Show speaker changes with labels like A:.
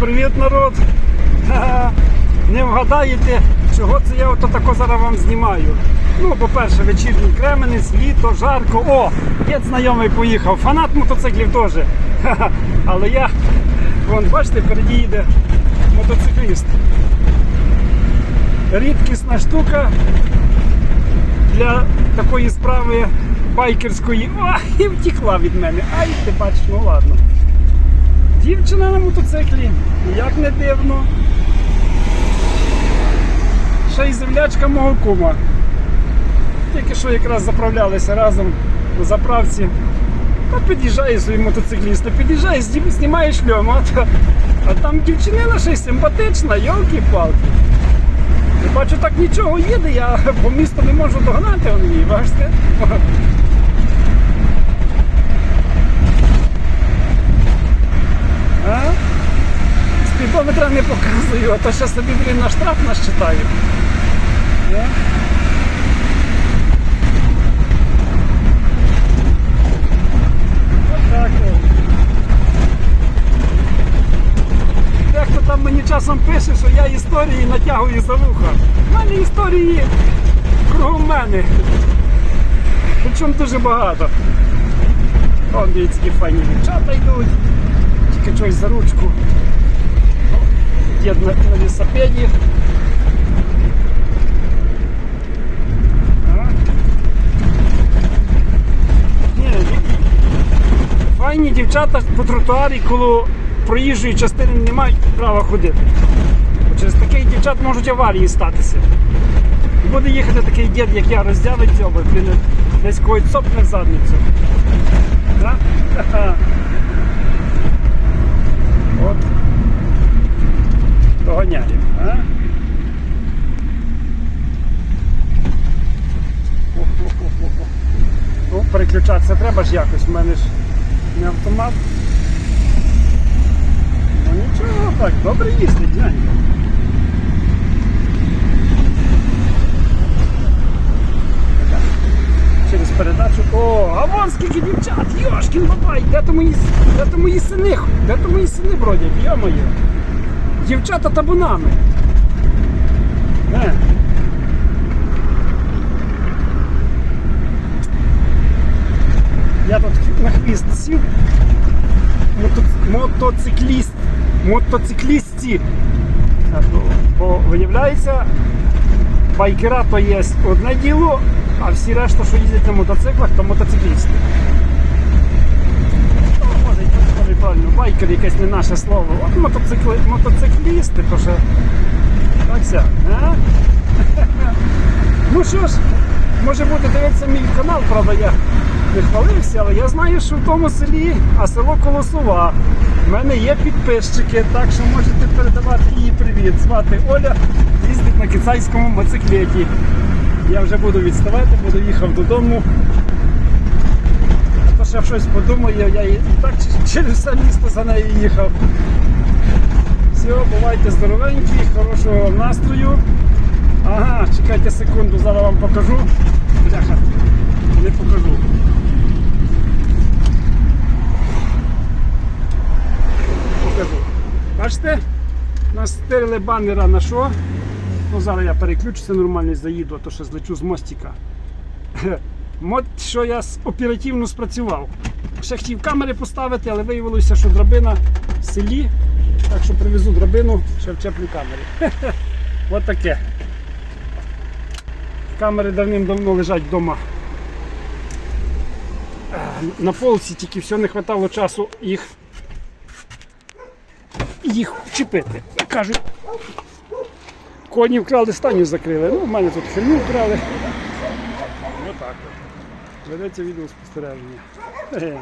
A: Привіт, народ! Не вгадаєте, чого це я ото тако зараз вам знімаю. Ну, по-перше, вечірній Кременець, літо, жарко. О, є знайомий поїхав. Фанат мотоциклів теж. Але я, вон, бачите, переді їде мотоцикліст. Рідкісна штука для такої справи байкерської. О, і втекла від мене. Ай, ти бачиш, ну ладно. Дівчина на мотоциклі, як не дивно. Ще й землячка мого кума. Тільки що якраз заправлялися разом на заправці. Та під'їжджає свій мотоцикліст, під'їжджає, зні- знімає шльом, а, та- а там дівчинина ще й симпатична, йолки-палки. Я бачу, так нічого їде, я по місту не можу догнати її, бачите? А? Спідометра не показую, а то ще собі, блін, на штраф нас. Отак. Дехто там мені часом пише, що я історії натягую за вуха. У мене історії кругом мене. Причому дуже багато. Вон дивіться, які дівчата йдуть. Тільки щось за ручку. Дід на, на? Ні, Файні дівчата по тротуарі коло проїжджої частини не мають права ходити. Через таких дівчат можуть аварії статися. Буде їхати такий дід, як я, роздявить блін, десь когось цопне в задницю. Да? Ха-ха. От. Доганяє, а? Ох-ох-ох-ох. Ну, переключатися треба ж якось, в мене ж не автомат. Ну нічого, так, добре їздить, гляньте. Через передачу. О, а вон скільки дівчат! Йошкін бабай! Де то мої, де то мої сини? Де то мої сини бродять? Йо-моє! Дівчата табунами. Е. Я тут на хвіст сів. Мото, мотоцикліст. Мотоциклісті. Бо виявляється, байкера то є одне діло, а всі решта, що їздять на мотоциклах, то мотоциклісти. Ну, може, так правильно, байкер якесь не наше слово. От мотоцикли, мотоциклісти, то що. Так ся, а? Ну що ж, може бути дивитися мій канал, правда, я не хвалився, але я знаю, що в тому селі, а село Колосова. В мене є підписчики, так що можете передавати їй привіт. Звати Оля, їздить на китайському моциклеті. Я вже буду відставати, буду їхав додому. А то ще щось подумаю, я і так через все місто за нею їхав. Все, бувайте здоровенькі, хорошого вам настрою. Ага, чекайте секунду, зараз вам покажу. Бляха, не покажу. Покажу. Бачите? Настелили банера на що? Ну, зараз я переключуся нормально заїду, а то що злечу з мостика. От що я оперативно спрацював. Ще хотів камери поставити, але виявилося, що драбина в селі. Так що привезу драбину, ще вчеплю камери. От таке. Камери давним-давно лежать вдома. На полці тільки все не вистачало часу їх, їх вчепити. Кажуть, коні вкрали, стані закрили. Ну, в мене тут херню вкрали. Отак так. Ведеться відео спостереження. Хе-хе.